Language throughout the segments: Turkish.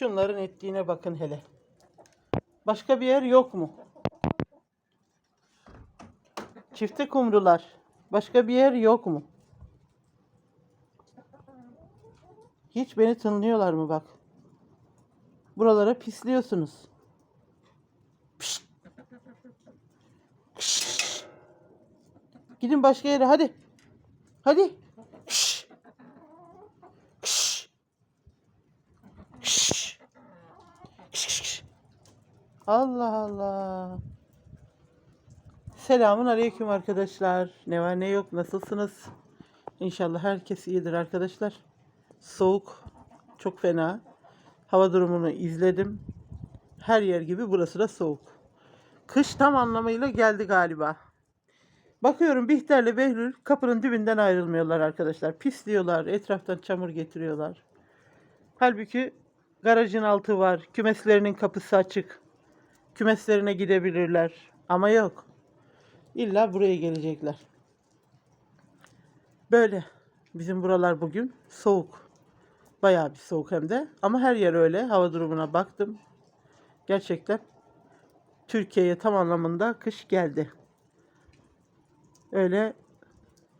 Şunların ettiğine bakın hele. Başka bir yer yok mu? Çifte kumrular. Başka bir yer yok mu? Hiç beni tınlıyorlar mı bak? Buralara pisliyorsunuz. Pişt. Gidin başka yere hadi. Hadi. Şşş. Şşş. Şşş. Şşş. Allah Allah. Selamun aleyküm arkadaşlar. Ne var ne yok nasılsınız? İnşallah herkes iyidir arkadaşlar. Soğuk çok fena. Hava durumunu izledim. Her yer gibi burası da soğuk. Kış tam anlamıyla geldi galiba. Bakıyorum Bihter'le Behlül kapının dibinden ayrılmıyorlar arkadaşlar. Pisliyorlar, etraftan çamur getiriyorlar. Halbuki garajın altı var, kümeslerinin kapısı açık. Kümeslerine gidebilirler. Ama yok. İlla buraya gelecekler. Böyle. Bizim buralar bugün soğuk. Bayağı bir soğuk hem de. Ama her yer öyle. Hava durumuna baktım. Gerçekten Türkiye'ye tam anlamında kış geldi. Öyle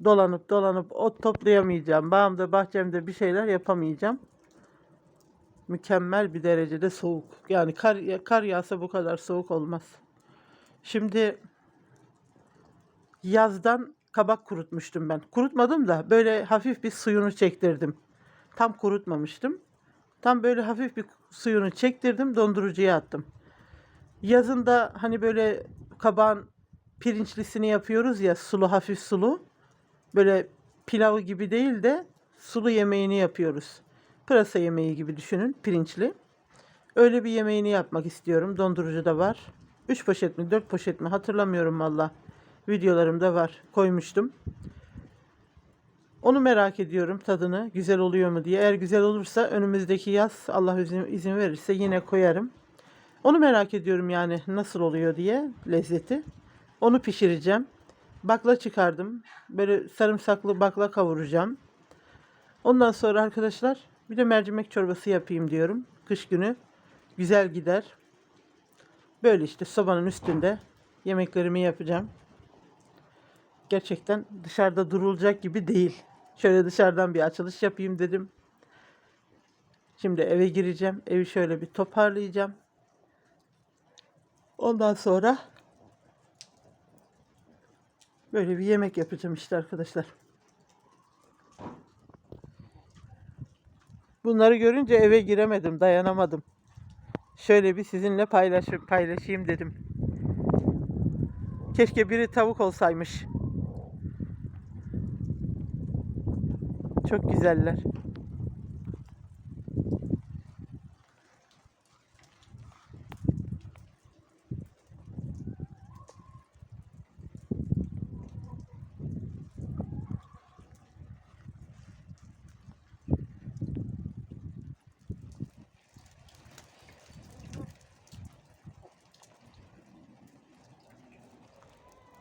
dolanıp dolanıp ot toplayamayacağım. Bağımda bahçemde bir şeyler yapamayacağım. Mükemmel bir derecede soğuk. Yani kar, kar yağsa bu kadar soğuk olmaz. Şimdi yazdan kabak kurutmuştum ben. Kurutmadım da böyle hafif bir suyunu çektirdim. Tam kurutmamıştım. Tam böyle hafif bir suyunu çektirdim, dondurucuya attım. Yazında hani böyle kabağın pirinçlisini yapıyoruz ya sulu hafif sulu. Böyle pilav gibi değil de sulu yemeğini yapıyoruz. Pırasa yemeği gibi düşünün pirinçli. Öyle bir yemeğini yapmak istiyorum. Dondurucuda var. 3 poşet mi 4 poşet mi hatırlamıyorum valla. Videolarımda var. Koymuştum. Onu merak ediyorum tadını. Güzel oluyor mu diye. Eğer güzel olursa önümüzdeki yaz Allah izin, izin verirse yine koyarım. Onu merak ediyorum yani nasıl oluyor diye lezzeti. Onu pişireceğim. Bakla çıkardım. Böyle sarımsaklı bakla kavuracağım. Ondan sonra arkadaşlar bir de mercimek çorbası yapayım diyorum. Kış günü güzel gider. Böyle işte sobanın üstünde yemeklerimi yapacağım. Gerçekten dışarıda durulacak gibi değil. Şöyle dışarıdan bir açılış yapayım dedim. Şimdi eve gireceğim. Evi şöyle bir toparlayacağım. Ondan sonra böyle bir yemek yapacağım işte arkadaşlar. Bunları görünce eve giremedim, dayanamadım. Şöyle bir sizinle paylaş paylaşayım dedim. Keşke biri tavuk olsaymış. Çok güzeller.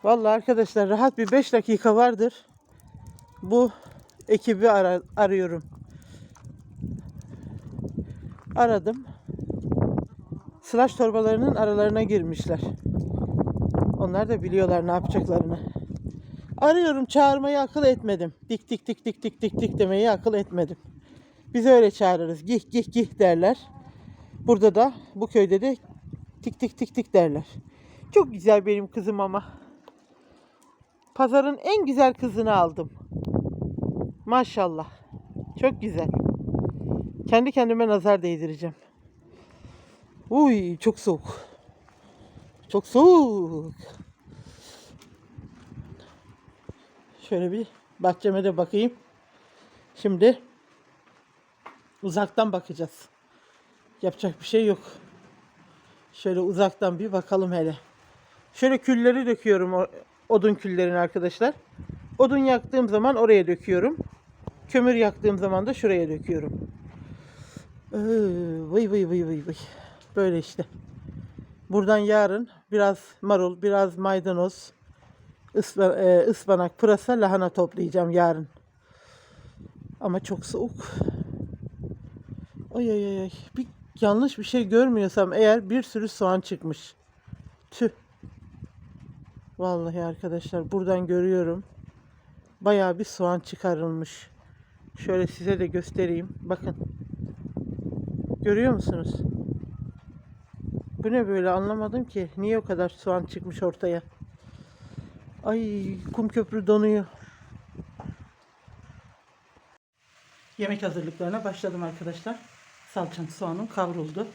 Vallahi arkadaşlar rahat bir 5 dakika vardır. Bu ekibi ara- arıyorum. Aradım. Slash torbalarının aralarına girmişler. Onlar da biliyorlar ne yapacaklarını. Arıyorum çağırmayı akıl etmedim. Dik dik dik dik dik dik dik demeyi akıl etmedim. Biz öyle çağırırız. Gih gih gih derler. Burada da bu köyde de tik tik tik tik derler. Çok güzel benim kızım ama. Pazarın en güzel kızını aldım. Maşallah. Çok güzel. Kendi kendime nazar değdireceğim. Uy çok soğuk. Çok soğuk. Şöyle bir bahçeme de bakayım. Şimdi uzaktan bakacağız. Yapacak bir şey yok. Şöyle uzaktan bir bakalım hele. Şöyle külleri döküyorum odun küllerini arkadaşlar. Odun yaktığım zaman oraya döküyorum. Kömür yaktığım zaman da şuraya döküyorum. Ee, vıy vıy vıy vıy vıy. Böyle işte. Buradan yarın biraz marul, biraz maydanoz, ıspa, e, ıspanak, pırasa, lahana toplayacağım yarın. Ama çok soğuk. Ay ay ay. Bir yanlış bir şey görmüyorsam eğer bir sürü soğan çıkmış. Tüh. Vallahi arkadaşlar buradan görüyorum. Bayağı bir soğan çıkarılmış. Şöyle size de göstereyim. Bakın. Görüyor musunuz? Bu ne böyle anlamadım ki. Niye o kadar soğan çıkmış ortaya? Ay kum köprü donuyor. Yemek hazırlıklarına başladım arkadaşlar. Salçam soğanım kavruldu.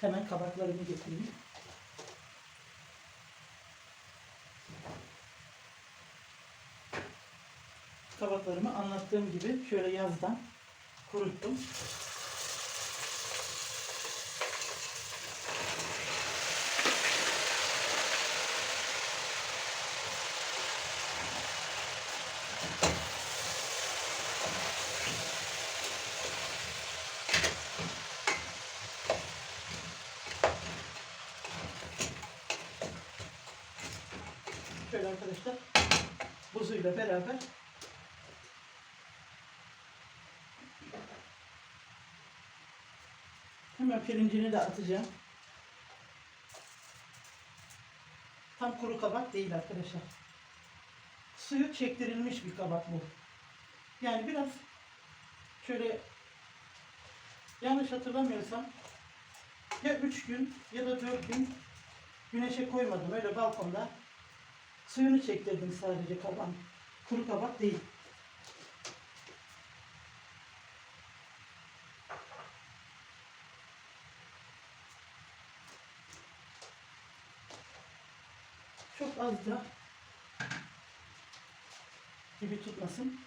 Hemen kabaklarımı getireyim. Kabaklarımı anlattığım gibi şöyle yazdan kuruttum. Şöyle arkadaşlar buzuyla beraber hemen pirincini de atacağım. Tam kuru kabak değil arkadaşlar. Suyu çektirilmiş bir kabak bu. Yani biraz şöyle yanlış hatırlamıyorsam ya 3 gün ya da 4 gün güneşe koymadım. Öyle balkonda Suyunu çektirdim sadece kabağın. Kuru kabak değil. Çok az da gibi tutmasın.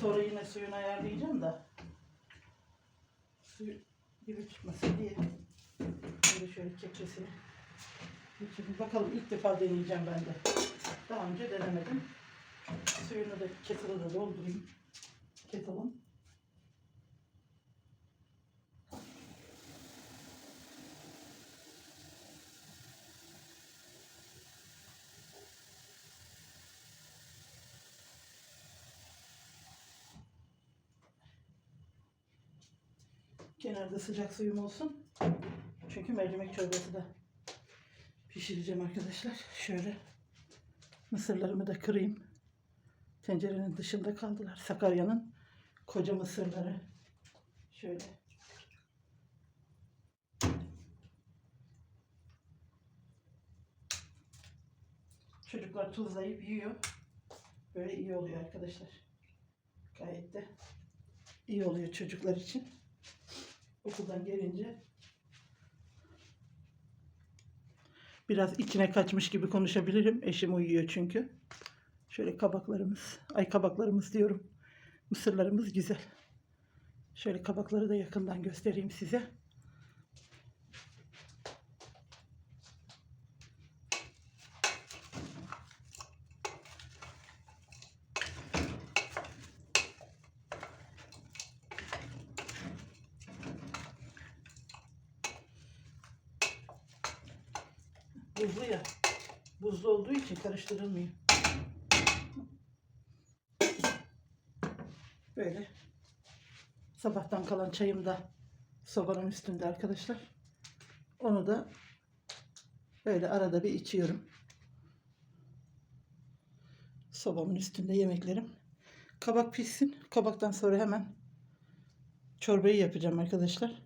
Sonra yine suyunu ayarlayacağım da suyu gibi tutmasın diye. Şimdi şöyle kepçesini Şimdi bakalım ilk defa deneyeceğim ben de. Daha önce denemedim. Suyunu da kettle'a da doldurayım. Kettle'ın. Kenarda sıcak suyum olsun. Çünkü mercimek çorbası da pişireceğim arkadaşlar. Şöyle mısırlarımı da kırayım. Tencerenin dışında kaldılar. Sakarya'nın koca mısırları. Şöyle. Çocuklar tuzlayıp yiyor. Böyle iyi oluyor arkadaşlar. Gayet de iyi oluyor çocuklar için. Okuldan gelince Biraz içine kaçmış gibi konuşabilirim. Eşim uyuyor çünkü. Şöyle kabaklarımız, ay kabaklarımız diyorum. Mısırlarımız güzel. Şöyle kabakları da yakından göstereyim size. Buzlu ya. Buzlu olduğu için karıştırılmıyor. Böyle. Sabahtan kalan çayım da sobanın üstünde arkadaşlar. Onu da böyle arada bir içiyorum. Sobamın üstünde yemeklerim. Kabak pişsin. Kabaktan sonra hemen çorbayı yapacağım arkadaşlar.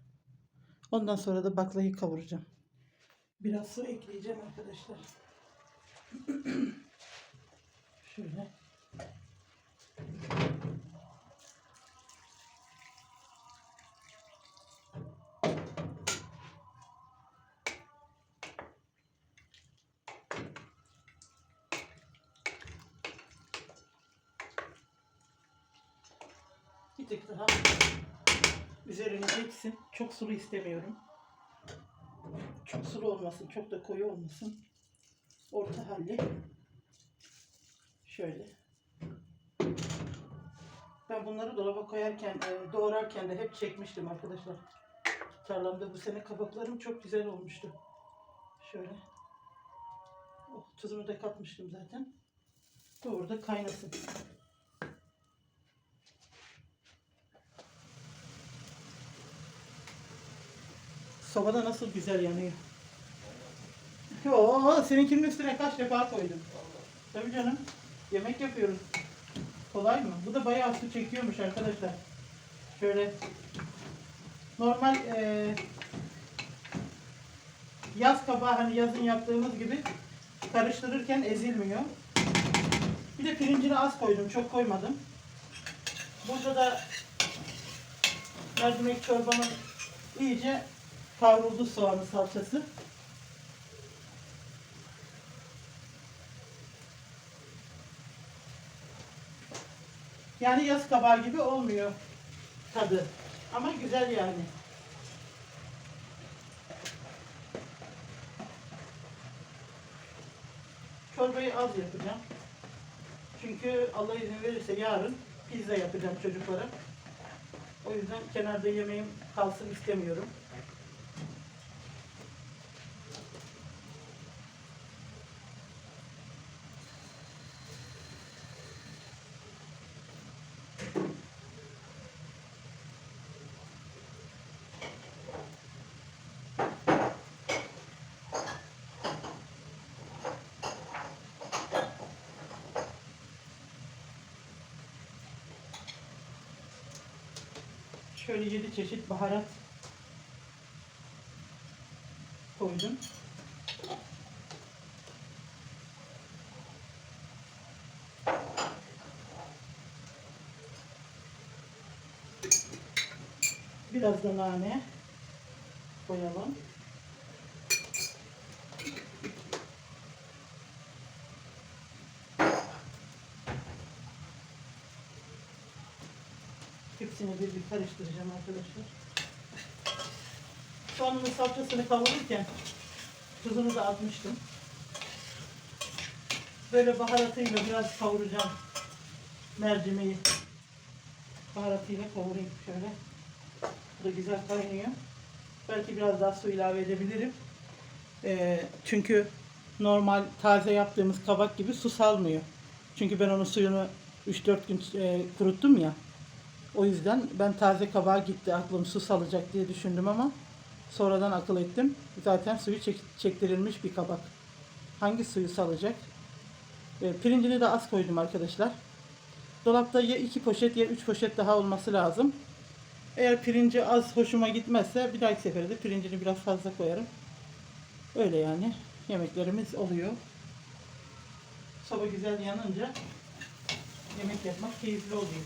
Ondan sonra da baklayı kavuracağım. Biraz su ekleyeceğim arkadaşlar. Şöyle. Bir tık daha üzerine geçsin. Çok sulu istemiyorum. Çok sulu olmasın, çok da koyu olmasın. Orta halli. Şöyle. Ben bunları dolaba koyarken, e, doğrarken de hep çekmiştim arkadaşlar. Tarlamda bu sene kabaklarım çok güzel olmuştu. Şöyle. Oh, tuzunu da katmıştım zaten. Bu orada kaynasın. Sobada nasıl güzel yanıyor. Oo, seninkinin üstüne kaç defa koydum. Tabii canım. Yemek yapıyoruz. Kolay mı? Bu da bayağı su çekiyormuş arkadaşlar. Şöyle normal eee yaz kabağı hani yazın yaptığımız gibi karıştırırken ezilmiyor. Bir de pirincini az koydum, çok koymadım. Burada da mercimek çorbamın iyice kavruldu soğanı salçası. Yani yaz kabağı gibi olmuyor tadı. Ama güzel yani. Çorbayı az yapacağım. Çünkü Allah izin verirse yarın pizza yapacağım çocuklara. O yüzden kenarda yemeğim kalsın istemiyorum. Şöyle yedi çeşit baharat koydum. Biraz da nane koyalım. Hepsini bir bir karıştıracağım arkadaşlar. Soğanın salçasını kavururken tuzunu da atmıştım. Böyle baharatıyla biraz kavuracağım mercimeği. Baharatıyla kavurayım şöyle. Bu da güzel kaynıyor. Belki biraz daha su ilave edebilirim. Ee, çünkü normal taze yaptığımız kabak gibi su salmıyor. Çünkü ben onun suyunu 3-4 gün e, kuruttum ya. O yüzden ben taze kabağa gitti aklım su salacak diye düşündüm ama sonradan akıl ettim. Zaten suyu çek- çektirilmiş bir kabak. Hangi suyu salacak? E, pirincini de az koydum arkadaşlar. Dolapta ya iki poşet ya üç poşet daha olması lazım. Eğer pirinci az hoşuma gitmezse bir dahaki sefere de pirincini biraz fazla koyarım. Öyle yani. Yemeklerimiz oluyor. Soba güzel yanınca yemek yapmak keyifli oluyor.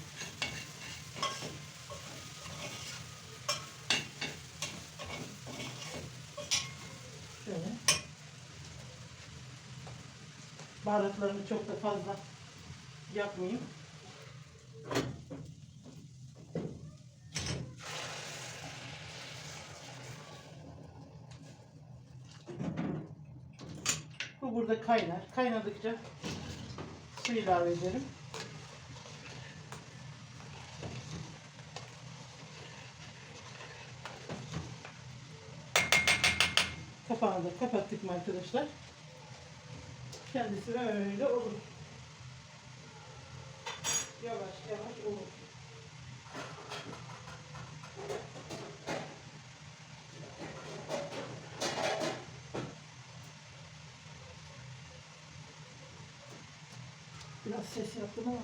Şöyle. Baharatlarını çok da fazla yapmayayım. Bu burada kaynar. Kaynadıkça su ilave ederim. Kapağını da kapattık mı arkadaşlar? Kendisi öyle olur. Yavaş yavaş olur. Biraz ses yaptım ama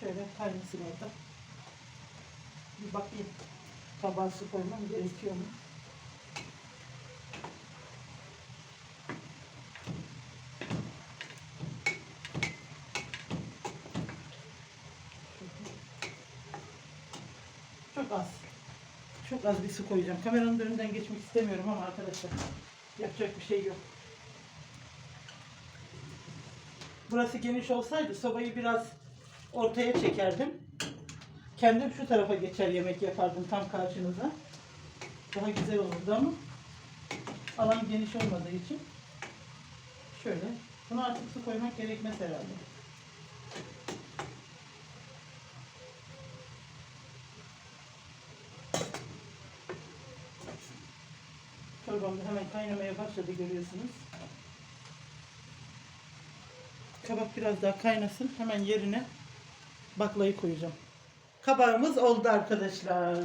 şöyle kaynasın orada. Bir bakayım tabağa su koymam gerekiyor mu? Çok az. Su koyacağım. Kameranın önünden geçmek istemiyorum ama arkadaşlar yapacak bir şey yok. Burası geniş olsaydı sobayı biraz ortaya çekerdim. Kendim şu tarafa geçer yemek yapardım tam karşınıza. Daha güzel olurdu ama alan geniş olmadığı için şöyle. Buna artık su koymak gerekmez herhalde. Çorbam da hemen kaynamaya başladı görüyorsunuz. Kabak biraz daha kaynasın. Hemen yerine baklayı koyacağım. Kabağımız oldu arkadaşlar.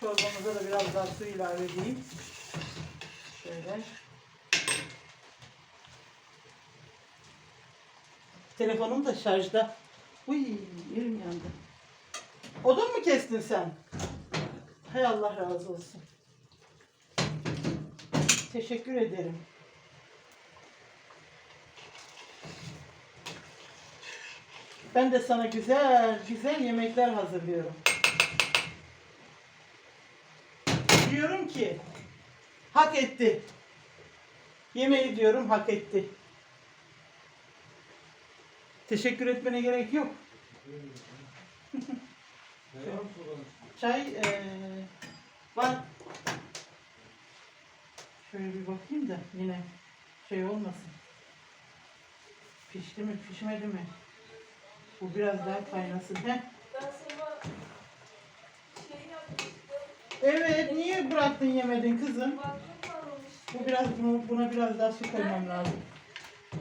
Çorbamıza da biraz daha su ilave edeyim. Şöyle. Telefonum da şarjda. Uy, yerim yandı. Odun mu kestin sen? Hay Allah razı olsun. Teşekkür ederim. Ben de sana güzel güzel yemekler hazırlıyorum. Diyorum ki hak etti. Yemeği diyorum hak etti. Teşekkür etmene gerek yok. Çay eee, var. Şöyle bir bakayım da yine şey olmasın. Pişti mi pişmedi mi? Bu biraz daha kaynasın. Yapmıştım. Evet niye bıraktın yemedin kızım? Bu biraz buna, buna biraz daha su koymam lazım.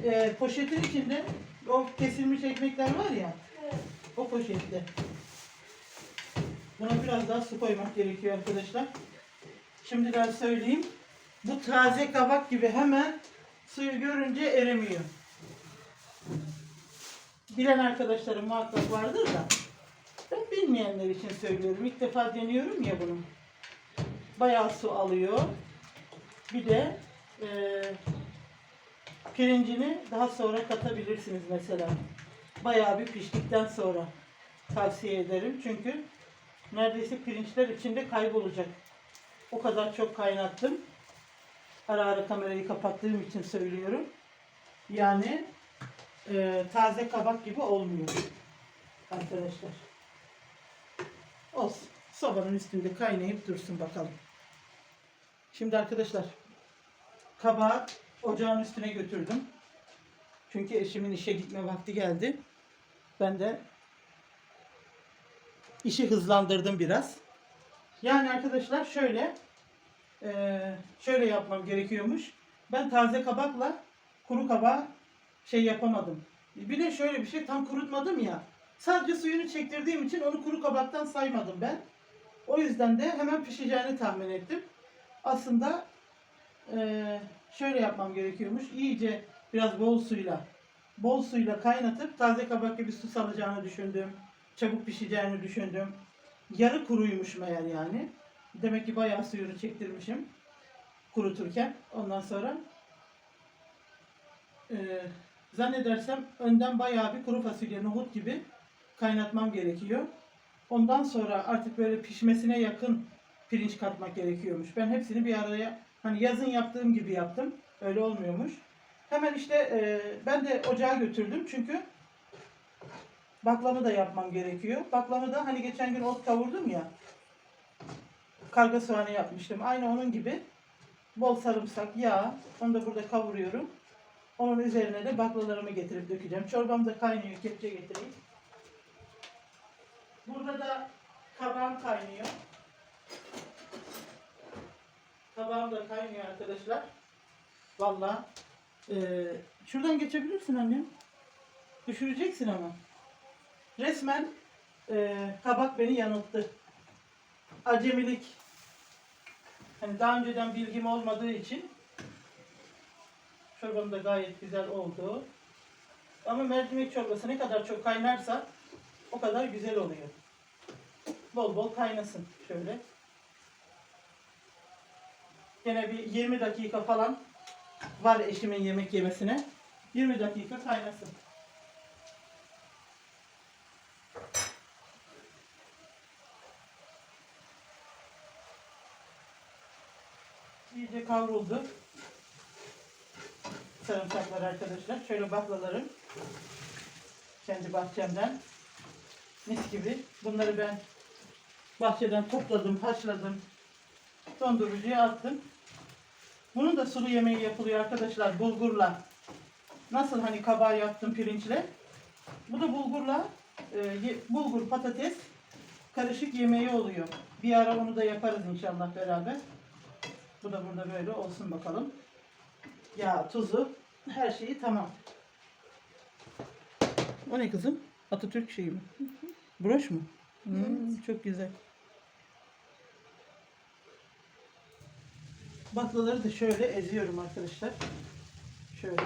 Ee, poşetin içinde o kesilmiş ekmekler var ya o poşette. Buna biraz daha su koymak gerekiyor arkadaşlar. Şimdiden söyleyeyim. Bu taze kabak gibi hemen suyu görünce eremiyor. Bilen arkadaşlarım muhakkak vardır da ben bilmeyenler için söylüyorum. İlk defa deniyorum ya bunu. Bayağı su alıyor. Bir de eee, pirincini daha sonra katabilirsiniz mesela. Bayağı bir piştikten sonra tavsiye ederim. Çünkü neredeyse pirinçler içinde kaybolacak. O kadar çok kaynattım. Ara ara kamerayı kapattığım için söylüyorum. Yani eee, taze kabak gibi olmuyor arkadaşlar. Olsun. Sobanın üstünde kaynayıp dursun bakalım. Şimdi arkadaşlar kabağı ocağın üstüne götürdüm. Çünkü eşimin işe gitme vakti geldi. Ben de işi hızlandırdım biraz. Yani arkadaşlar şöyle eee, şöyle yapmam gerekiyormuş. Ben taze kabakla kuru kabağı şey yapamadım. Bir de şöyle bir şey tam kurutmadım ya. Sadece suyunu çektirdiğim için onu kuru kabaktan saymadım ben. O yüzden de hemen pişeceğini tahmin ettim. Aslında eee, şöyle yapmam gerekiyormuş. İyice biraz bol suyla, bol suyla kaynatıp taze kabak gibi su salacağını düşündüm. Çabuk pişeceğini düşündüm. Yarı kuruymuş meğer yani. Demek ki bayağı suyunu çektirmişim kuruturken. Ondan sonra eee, zannedersem önden bayağı bir kuru fasulye, nohut gibi kaynatmam gerekiyor. Ondan sonra artık böyle pişmesine yakın pirinç katmak gerekiyormuş. Ben hepsini bir araya hani yazın yaptığım gibi yaptım. Öyle olmuyormuş. Hemen işte e, ben de ocağa götürdüm çünkü baklavı da yapmam gerekiyor. Baklavı da hani geçen gün ot kavurdum ya. Karga soğanı yapmıştım. Aynı onun gibi. Bol sarımsak, yağ. Onu da burada kavuruyorum. Onun üzerine de baklalarımı getirip dökeceğim. Çorbam da kaynıyor. Kepçe getireyim. Burada da kabağım kaynıyor. Kabağım da kaynıyor arkadaşlar. Vallahi eee, şuradan geçebilirsin annem. Düşüreceksin ama. Resmen eee, kabak beni yanılttı. Acemilik. Hani daha önceden bilgim olmadığı için çorbam da gayet güzel oldu. Ama mercimek çorbası ne kadar çok kaynarsa o kadar güzel oluyor. Bol bol kaynasın şöyle. Gene bir 20 dakika falan var eşimin yemek yemesine. 20 dakika kaynasın. Kavruldu. Sarımsaklar arkadaşlar. Şöyle baklalarım. Kendi bahçemden. Mis gibi. Bunları ben bahçeden topladım, haşladım. Dondurucuya attım. Bunun da sulu yemeği yapılıyor arkadaşlar bulgurla. Nasıl hani kabağı yaptım pirinçle. Bu da bulgurla e, bulgur patates karışık yemeği oluyor. Bir ara onu da yaparız inşallah beraber. Bu da burada böyle olsun bakalım. Ya tuzu, her şeyi tamam. O ne kızım? Atatürk şeyi mi? Broş mu? Hmm, evet. Çok güzel. Baklaları da şöyle eziyorum arkadaşlar. Şöyle.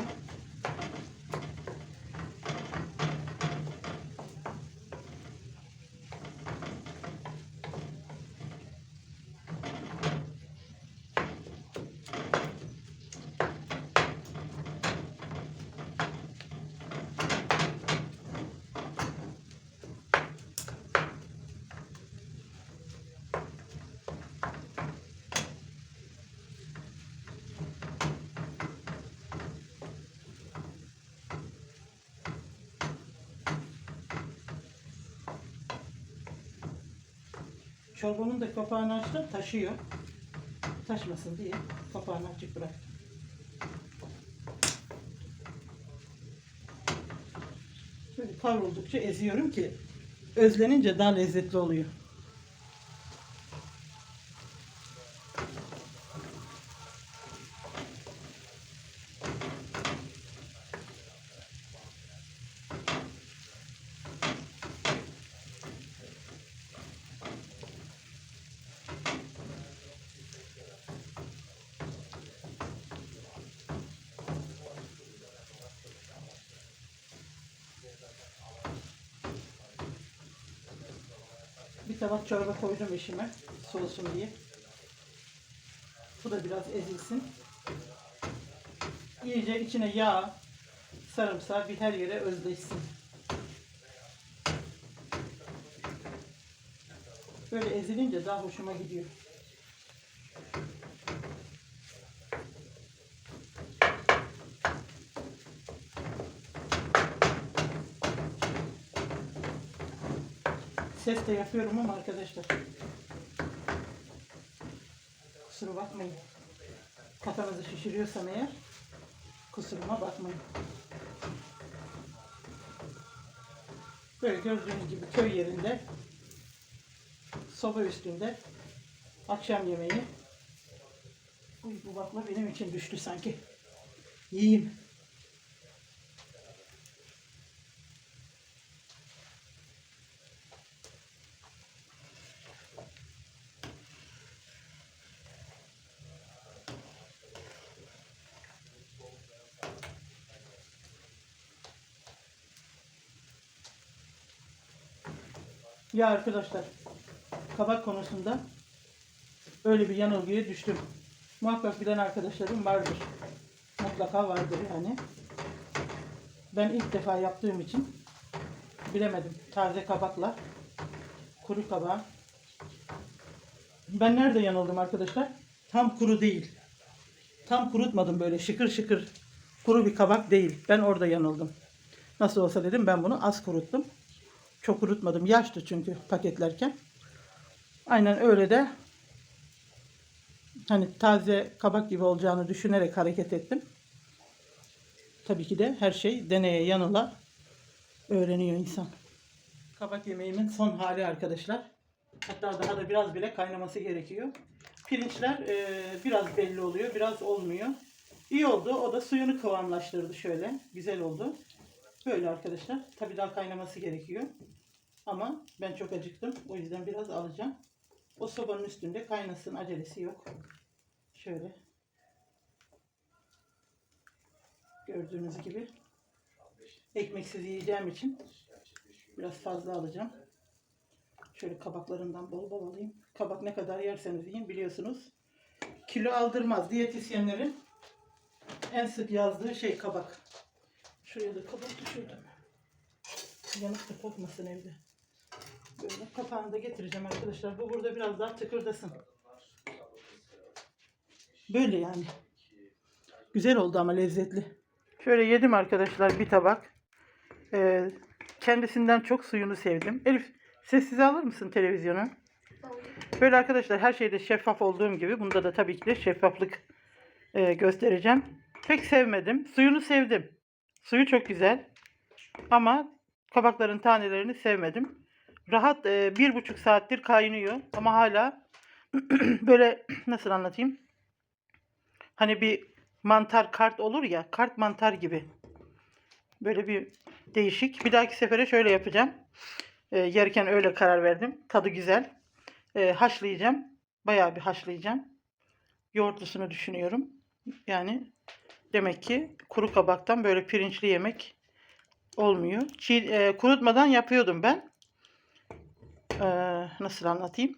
Çorbanın da kapağını açtım taşıyor. Taşmasın diye kapağını açık bıraktım. Böyle kavruldukça eziyorum ki özlenince daha lezzetli oluyor. Bir tabak çorba koydum eşime soğusun diye. Bu da biraz ezilsin. İyice içine yağ, sarımsağı bir her yere özleşsin. Böyle ezilince daha hoşuma gidiyor. Ses de yapıyorum ama arkadaşlar. Kusura bakmayın. Kafanızı şişiriyorsam eğer kusuruma bakmayın. Böyle gördüğünüz gibi köy yerinde soba üstünde akşam yemeği. Uy, bu bakla benim için düştü sanki. Yiyeyim. Ya arkadaşlar kabak konusunda öyle bir yanılgıya düştüm. Muhakkak bilen arkadaşlarım vardır. Mutlaka vardır yani. Ben ilk defa yaptığım için bilemedim. Taze kabakla kuru kabağı. Ben nerede yanıldım arkadaşlar? Tam kuru değil. Tam kurutmadım böyle şıkır şıkır kuru bir kabak değil. Ben orada yanıldım. Nasıl olsa dedim ben bunu az kuruttum. Çok kurutmadım. Yaştı çünkü paketlerken. Aynen öyle de hani taze kabak gibi olacağını düşünerek hareket ettim. Tabii ki de her şey deneye yanıla öğreniyor insan. Kabak yemeğimin son hali arkadaşlar. Hatta daha da biraz bile kaynaması gerekiyor. Pirinçler e, biraz belli oluyor, biraz olmuyor. İyi oldu. O da suyunu kıvamlaştırdı şöyle. Güzel oldu. Böyle arkadaşlar. Tabii daha kaynaması gerekiyor. Ama ben çok acıktım. O yüzden biraz alacağım. O sobanın üstünde kaynasın. Acelesi yok. Şöyle. Gördüğünüz gibi. Ekmeksiz yiyeceğim için biraz fazla alacağım. Şöyle kabaklarından bol bol alayım. Kabak ne kadar yerseniz yiyin biliyorsunuz. Kilo aldırmaz. Diyetisyenlerin en sık yazdığı şey kabak. Şuraya da kabak düşürdüm. Yanıp da kokmasın evde. Böyle kapağını da getireceğim arkadaşlar. Bu burada biraz daha tıkırdasın. Böyle yani. Güzel oldu ama lezzetli. Şöyle yedim arkadaşlar bir tabak. Ee, kendisinden çok suyunu sevdim. Elif sessize alır mısın televizyonu? Böyle arkadaşlar her şeyde şeffaf olduğum gibi bunda da tabii ki de şeffaflık e, göstereceğim. Pek sevmedim. Suyunu sevdim. Suyu çok güzel. Ama kabakların tanelerini sevmedim. Rahat e, bir buçuk saattir kaynıyor ama hala böyle nasıl anlatayım? Hani bir mantar kart olur ya kart mantar gibi. Böyle bir değişik. Bir dahaki sefere şöyle yapacağım. E, yerken öyle karar verdim. Tadı güzel. E, haşlayacağım. Bayağı bir haşlayacağım. yoğurtlusunu düşünüyorum. Yani demek ki kuru kabaktan böyle pirinçli yemek olmuyor. Çiğ, e, kurutmadan yapıyordum ben. Ee, nasıl anlatayım?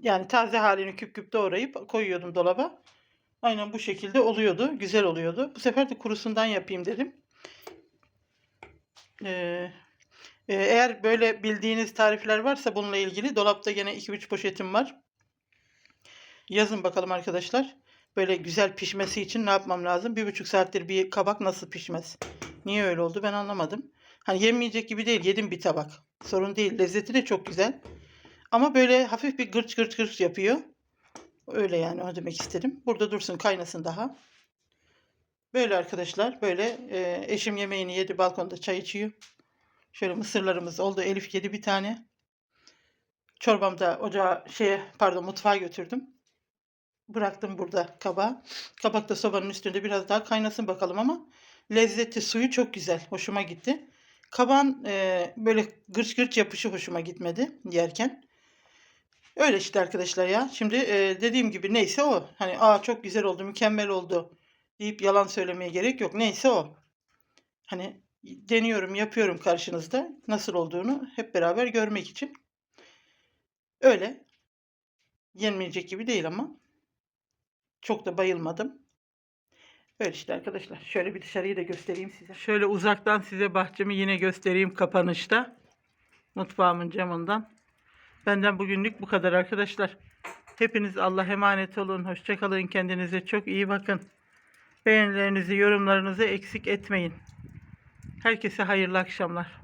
Yani taze halini küp küp doğrayıp koyuyordum dolaba. Aynen bu şekilde oluyordu. Güzel oluyordu. Bu sefer de kurusundan yapayım dedim. Ee, e, eğer böyle bildiğiniz tarifler varsa bununla ilgili dolapta gene 2-3 poşetim var. Yazın bakalım arkadaşlar. Böyle güzel pişmesi için ne yapmam lazım? Bir buçuk saattir bir kabak nasıl pişmez? Niye öyle oldu ben anlamadım. Hani yenmeyecek gibi değil. Yedim bir tabak. Sorun değil. Lezzeti de çok güzel. Ama böyle hafif bir gırç gırç gırç yapıyor. Öyle yani onu demek istedim. Burada dursun kaynasın daha. Böyle arkadaşlar böyle e, eşim yemeğini yedi balkonda çay içiyor. Şöyle mısırlarımız oldu. Elif yedi bir tane. Çorbamda ocağa şeye pardon mutfağa götürdüm. Bıraktım burada kabağı. Kabak da sobanın üstünde biraz daha kaynasın bakalım ama lezzeti suyu çok güzel. Hoşuma gitti. Kabağın e, böyle gırç gırç yapışı hoşuma gitmedi yerken. Öyle işte arkadaşlar ya. Şimdi e, dediğim gibi neyse o. Hani aa çok güzel oldu, mükemmel oldu deyip yalan söylemeye gerek yok. Neyse o. Hani deniyorum, yapıyorum karşınızda. Nasıl olduğunu hep beraber görmek için. Öyle. Yenmeyecek gibi değil ama. Çok da bayılmadım. Öyle işte arkadaşlar. Şöyle bir dışarıyı da göstereyim size. Şöyle uzaktan size bahçemi yine göstereyim kapanışta. Mutfağımın camından. Benden bugünlük bu kadar arkadaşlar. Hepiniz Allah emanet olun. Hoşçakalın. Kendinize çok iyi bakın. Beğenilerinizi, yorumlarınızı eksik etmeyin. Herkese hayırlı akşamlar.